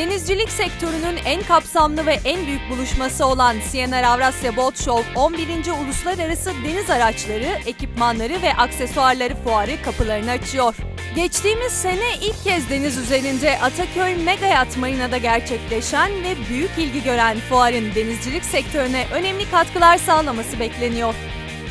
Denizcilik sektörünün en kapsamlı ve en büyük buluşması olan CNR Avrasya Boat Show 11. Uluslararası Deniz Araçları, Ekipmanları ve Aksesuarları Fuarı kapılarını açıyor. Geçtiğimiz sene ilk kez deniz üzerinde Ataköy Mega Yacht Marina'da gerçekleşen ve büyük ilgi gören fuarın denizcilik sektörüne önemli katkılar sağlaması bekleniyor.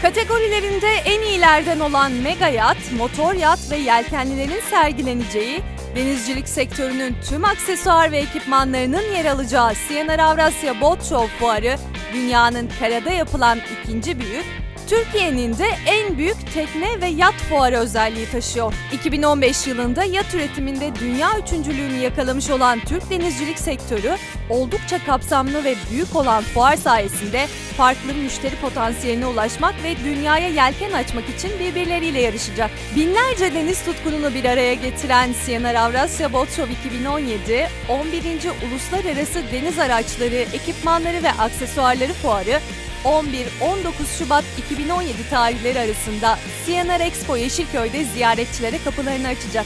Kategorilerinde en iyilerden olan mega yat, motor yat ve yelkenlilerin sergileneceği, denizcilik sektörünün tüm aksesuar ve ekipmanlarının yer alacağı CNR Avrasya Boat Show Fuarı, dünyanın karada yapılan ikinci büyük, Türkiye'nin de en büyük tekne ve yat fuarı özelliği taşıyor. 2015 yılında yat üretiminde dünya üçüncülüğünü yakalamış olan Türk denizcilik sektörü, oldukça kapsamlı ve büyük olan fuar sayesinde farklı müşteri potansiyeline ulaşmak ve dünyaya yelken açmak için birbirleriyle yarışacak. Binlerce deniz tutkununu bir araya getiren CNR Avrasya Boat Show 2017, 11. Uluslararası Deniz Araçları, Ekipmanları ve Aksesuarları Fuarı 11-19 Şubat 2017 tarihleri arasında CNR Expo Yeşilköy'de ziyaretçilere kapılarını açacak.